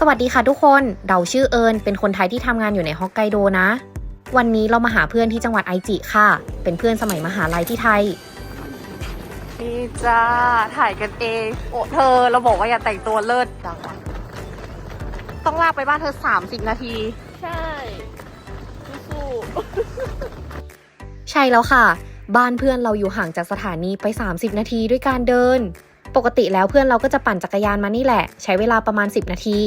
สวัสดีค่ะทุกคนเราชื่อเอิญเป็นคนไทยที่ทำงานอยู่ในฮอกไกโดนะ วันนี้เรามาหาเพื่อนที่จังหวัดไอจิค่ะ เป็นเพื่อนสมัยมหาลัยที่ไทย นี่จ้า ถ่ายกันเอง โอ้เธอเราบอกว่าอย่าแต่งตัวเลิศดังต้องลากไปบ้านเธอ 30 นาที ใช่สู้ใช่แล้วค่ะ บ้านเพื่อนเราอยู่ห่างจากสถานีไป 30 นาทีด้วยการเดิน ปกติแล้วเพื่อนเราก็จะปั่นจักรยานมานี่แหละ ใช้เวลาประมาณ 10 นาที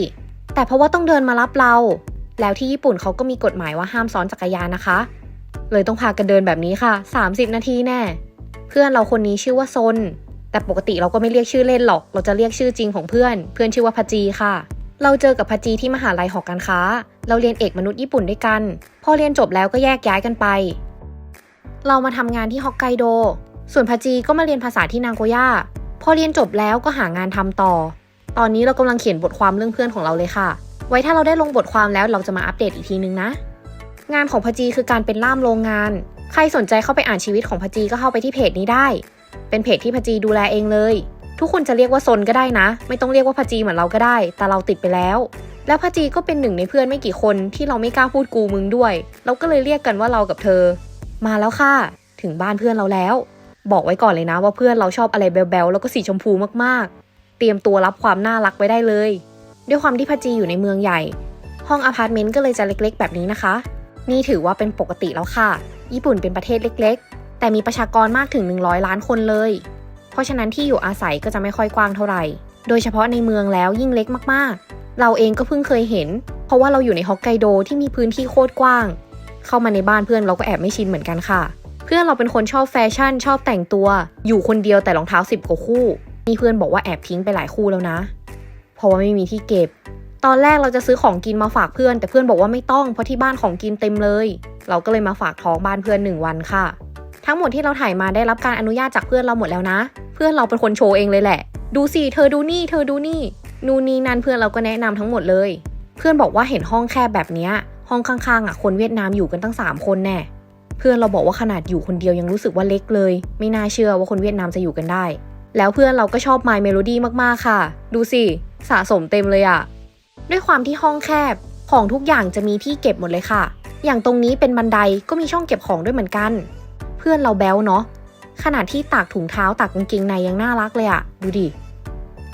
แต่เพราะว่าต้องเดินมารับเรา แล้วที่ญี่ปุ่นเขาก็มีกฎหมายว่าห้ามซ้อนจักรยานนะคะ เลยต้องพากันเดินแบบนี้ค่ะ 30 นาทีแน่ เพื่อนเราคนนี้ชื่อว่าซน แต่ปกติเราก็ไม่เรียกชื่อเล่นหรอก เราจะเรียกชื่อจริงของเพื่อน เพื่อนชื่อว่าพจีค่ะ เราเจอกับพจีที่มหาลัยหอการค้า เราเรียนเอกมนุษย์ญี่ปุ่นด้วยกัน พอเรียนจบแล้วก็แยกย้ายกันไป เรามาทำงานที่ฮอกไกโด ส่วนพจีก็มาเรียนภาษาที่นางโกย่า พอเรียนจบแล้วก็หางานทำต่อ ตอนนี้เรากำลังเขียนบทความเรื่องเพื่อนของเราเลยค่ะ ไว้ถ้าเราได้ลงบทความแล้วเราจะมาอัปเดตอีกทีนึงนะ งานของพจีคือการเป็นล่ามโรงงาน ใครสนใจเข้าไปอ่านชีวิตของพจีก็เข้าไปที่เพจนี้ได้ เป็นเพจที่พจีดูแลเองเลย ทุกคนจะเรียกว่าซนก็ได้นะ ไม่ต้องเรียกว่าพจีเหมือนเราก็ได้ แต่เราติดไปแล้ว แล้วพจีก็เป็นหนึ่งในเพื่อนไม่กี่คนที่เราไม่กล้าพูดกูมึงด้วย เราก็เลยเรียกกันว่าเรากับเธอ มาแล้วค่ะ ถึงบ้านเพื่อนเราแล้ว บอกไว้ก่อนเลยนะว่าเพื่อนเราชอบอะไรแบลๆแล้วก็สีชมพูมากๆ เตรียมตัวรับความน่ารักไว้ได้เลย ด้วยความที่พจีอยู่ในเมืองใหญ่ ห้องอพาร์ตเมนต์ก็เลยจะเล็กๆ แบบนี้นะคะ นี่ถือว่าเป็นปกติแล้วค่ะ ญี่ปุ่นเป็นประเทศเล็กๆ แต่มีประชากรมากถึง 100 ล้านคนเลย เพราะฉะนั้นที่อยู่อาศัยก็จะไม่ค่อยกว้างเท่าไหร่ โดยเฉพาะในเมืองแล้วยิ่งเล็กมากๆ เราเองก็เพิ่งเคยเห็น เพราะว่าเราอยู่ในฮอกไกโดที่มีพื้นที่โคตรกว้าง เข้ามาในบ้านเพื่อนเราก็แอบไม่ชินเหมือนกันค่ะ เพื่อนเราเป็นคนชอบแฟชั่นชอบแต่งตัว อยู่คนเดียวแต่รองเท้าสิบกว่าคู่ มีเพื่อนบอกว่าแอบทิ้งไปหลายคู่แล้วนะ เพราะว่าไม่มีที่เก็บ ตอนแรกเราจะซื้อของกินมาฝากเพื่อน แต่เพื่อนบอกว่าไม่ต้องเพราะที่บ้านของกินเต็มเลย เราก็เลยมาฝากท้องบ้านเพื่อนหนึ่งวันค่ะ ทั้งหมดที่เราถ่ายมาได้รับการอนุญาตจากเพื่อนเราหมดแล้วนะ เพื่อนเราเป็นคนโชว์เองเลยแหละ ดูสิเธอดูนี่ เธอดูนี่ นู่นนี่นั่นเพื่อนเราก็แนะนำทั้งหมดเลย เพื่อนบอกว่าเห็นห้องแคบแบบนี้ห้องข้างๆอะคนเวียดนามอยู่กันตั้ง 3 คนแน่ เพื่อนเราบอกว่าขนาดอยู่คนเดียวยังรู้สึกว่าเล็กเลย ไม่น่าเชื่อว่าคนเวียดนามจะอยู่กันได้ แล้วเพื่อนเราก็ชอบ My Melody มากๆค่ะ ดูสิสะสมเต็มเลยอะด้วยความที่ห้องแคบของทุกอย่างจะมีที่เก็บหมดเลยค่ะ อย่างตรงนี้เป็นบันไดก็มีช่องเก็บของด้วยเหมือนกัน เพื่อนเราแบ๊วเนาะขนาดที่ตากถุงเท้าตากกางเกงในยังน่ารักเลยอะดูดิ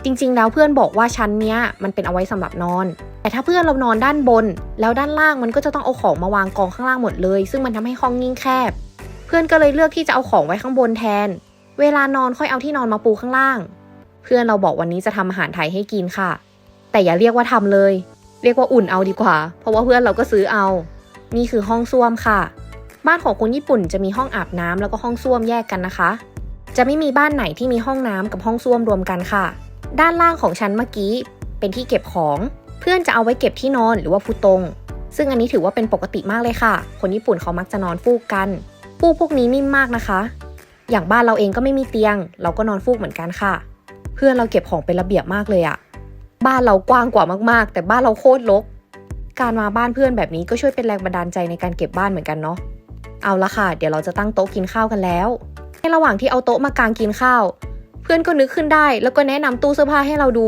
จริงๆ แล้วเพื่อนบอกว่าชั้นเนี้ยมันเป็นเอาไว้สำหรับนอน แต่ถ้าเพื่อนเรานอนด้านบน แล้วด้านล่างมันก็จะต้องเอาของมาวางกองข้างล่างหมดเลย ซึ่งมันทำให้ห้องยิ่งแคบ เพื่อนก็เลยเลือกที่จะเอาของไว้ข้างบนแทน เวลานอนค่อยเอาที่นอนมาปูข้างล่าง เพื่อนเราบอกวันนี้จะทำอาหารไทยให้กินค่ะ แต่อย่าเรียกว่าทำเลย เรียกว่าอุ่นเอาดีกว่า เพราะว่าเพื่อนเราก็ซื้อเอา นี่คือห้องส้วมค่ะ บ้านของคนญี่ปุ่นจะมีห้องอาบน้ำแล้วก็ห้องส้วมแยกกันนะคะ จะไม่มีบ้านไหนที่มีห้องน้ำกับห้องส้วมรวมกันค่ะ ด้านล่างของชั้นเมื่อกี้ เป็นที่เก็บของ เพื่อนจะเอาไว้เก็บที่นอนหรือว่าฟูตรง ซึ่งอันนี้ถือว่าเป็นปกติมากเลยค่ะ คนญี่ปุ่นเขามักจะนอนฟูกกัน ฟูกพวกนี้นิ่มมากนะคะ อย่างบ้านเราเองก็ไม่มีเตียง เราก็นอนฟูกเหมือนกันค่ะ เพื่อนเราเก็บของเป็นระเบียบมากเลยอะบ้านเรากว้างกว่ามากๆ แต่บ้านเราโคตรรก การมาบ้านเพื่อนแบบนี้ก็ช่วยเป็นแรงบันดาลใจในการเก็บบ้านเหมือนกันเนาะเอาละค่ะ เดี๋ยวเราจะตั้งโต๊ะกินข้าวกันแล้ว ในระหว่างที่เอาโต๊ะมากางกินข้าว เพื่อนก็นึกขึ้นได้ แล้วก็แนะนำตู้เสื้อผ้าให้เราดู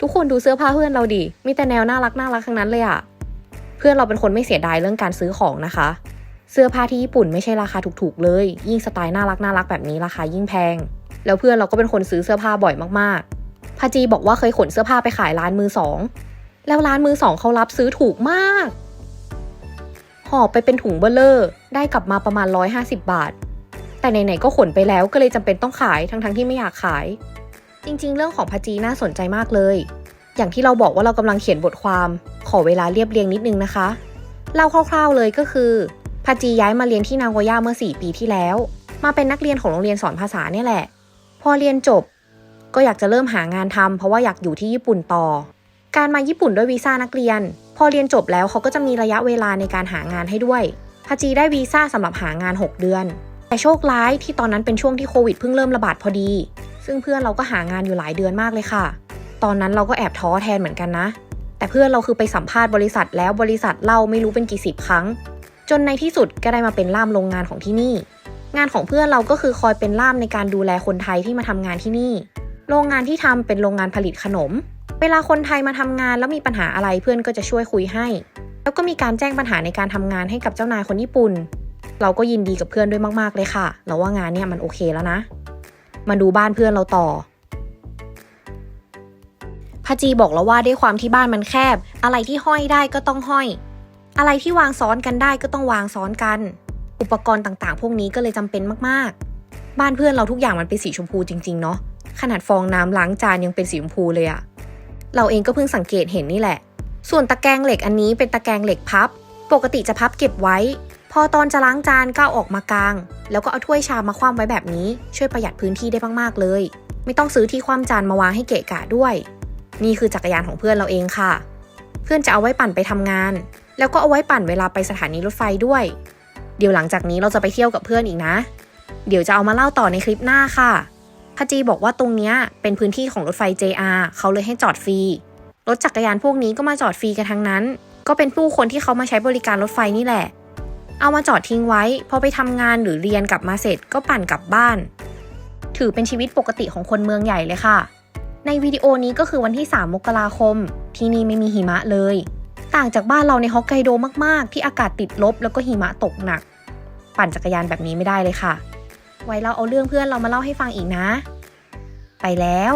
ทุกคนดูเสื้อผ้าเพื่อนเราดิมีแต่แนวน่ารักน่ารักทั้งนั้นเลยอะเพื่อนเราเป็นคนไม่เสียดายเรื่องการซื้อของนะคะ เสื้อผ้าที่ญี่ปุ่นไม่ใช่ราคาถูกๆเลย ยิ่งสไตล์น่ารักน่ารักแบบนี้ราคายิ่งแพง แล้วเพื่อนเราก็เป็นคนซื้อเสื้อผ้าบ่อยมากๆพาจีบอกว่าเคยขนเสื้อผ้าไปขายร้านมือสอง แล้วร้านมือสองเขารับซื้อถูกมากห่อไปเป็นถุงเบลเลอร์ ได้กลับมาประมาณ 150 บาท แต่ไหนๆก็ขนไปแล้วก็เลยจำเป็นต้องขายทั้งๆที่ไม่อยากขาย จริงๆ เรื่องของพาจีน่าสนใจมากเลย อย่างที่เราบอกว่าเรากำลังเขียนบทความ ขอเวลาเรียบเรียงนิดนึงนะคะ เล่าคร่าว ๆเลยก็คือ พาจีย้ายมาเรียนที่นางโกย่าเมื่อ 4 ปีที่แล้ว มาเป็นนักเรียนของโรงเรียนสอนภาษาเนี่ยแหละ พอเรียนจบ ก็อยากจะเริ่มหางานทำเพราะว่าอยากอยู่ที่ญี่ปุ่นต่อ การมาญี่ปุ่นด้วยวีซ่านักเรียน พอเรียนจบแล้วเขาก็จะมีระยะเวลาในการหางานให้ด้วยพาจีได้วีซ่าสำหรับหางาน 6 เดือน แต่โชคร้ายที่ตอนนั้นเป็นช่วงที่โควิดเพิ่งเริ่มระบาดพอดี ซึ่งเพื่อนเราก็หางานอยู่หลายเดือนมากเลยค่ะ ตอนนั้นเราก็แอบท้อแทนเหมือนกันนะ แต่เพื่อนเราคือไปสัมภาษณ์บริษัทแล้วบริษัทเล่าไม่รู้เป็นกี่สิบครั้ง จนในที่สุดก็ได้มาเป็นล่ามโรงงานของที่นี่ งานของเพื่อนเราก็คือคอยเป็นล่ามในการดูแลคนไทยที่มาทำงานที่นี่ โรงงานที่ทำเป็นโรงงานผลิตขนม เวลาคนไทยมาทำงานแล้วมีปัญหาอะไรเพื่อนก็จะช่วยคุยให้ แล้วก็มีการแจ้งปัญหาในการทำงานให้กับเจ้านายคนญี่ปุ่น เราก็ยินดีกับเพื่อนด้วยมากๆเลยค่ะ เราว่างานเนี่ยมันโอเคแล้วนะ มาดูบ้านเพื่อนเราต่อพจีบอกแล้วว่าด้วยความที่บ้านมันแคบ อะไรที่ห้อยได้ก็ต้องห้อย อะไรที่วางซ้อนกันได้ก็ต้องวางซ้อนกัน อุปกรณ์ต่างๆ พวกนี้ก็เลยจำเป็นมากๆ บ้านเพื่อนเราทุกอย่างมันเป็นสีชมพูจริงๆเนาะขนาดฟองน้ำล้างจานยังเป็นสีชมพูเลยอะเราเองก็เพิ่งสังเกตเห็นนี่แหละ ส่วนตะแกรงเหล็กอันนี้เป็นตะแกรงเหล็กพับ ปกติจะพับเก็บไว้ พอตอนจะล้างจานก็อาออกมากลาง แล้วก็เอาถ้วยชามมาคว่ำไว้แบบนี้ ช่วยประหยัดพื้นที่ได้มากๆเลย ไม่ต้องซื้อที่คว่ำจานมาวางให้เกะกะด้วย นี่คือจักรยานของเพื่อนเราเองค่ะ เพื่อนจะเอาไว้ปั่นไปทำงาน แล้วก็เอาไว้ปั่นเวลาไปสถานีรถไฟด้วย เดี๋ยวหลังจากนี้เราจะไปเที่ยวกับเพื่อนอีกนะ เดี๋ยวจะเอามาเล่าต่อในคลิปหน้าค่ะพจีบอกว่าตรงเนี้ยเป็นพื้นที่ของรถไฟ JR เขาเลยให้จอดฟรี รถจักรยานพวกนี้ก็มาจอดฟรีกันทั้งนั้น ก็เป็นผู้คนที่เขามาใช้บริการรถไฟนี่แหละ เอามาจอดทิ้งไว้ พอไปทำงานหรือเรียนกลับมาเสร็จก็ปั่นกลับบ้าน ถือเป็นชีวิตปกติของคนเมืองใหญ่เลยค่ะ ในวิดีโอนี้ก็คือวันที่ 3 มกราคม ที่นี่ไม่มีหิมะเลย ต่างจากบ้านเราในฮอกไกโดมากๆ ที่อากาศติดลบแล้วก็หิมะตกหนัก ปั่นจักรยานแบบนี้ไม่ได้เลยค่ะ ไว้เราเอาเรื่องเพื่อนเรามาเล่าให้ฟังอีกนะ ไปแล้ว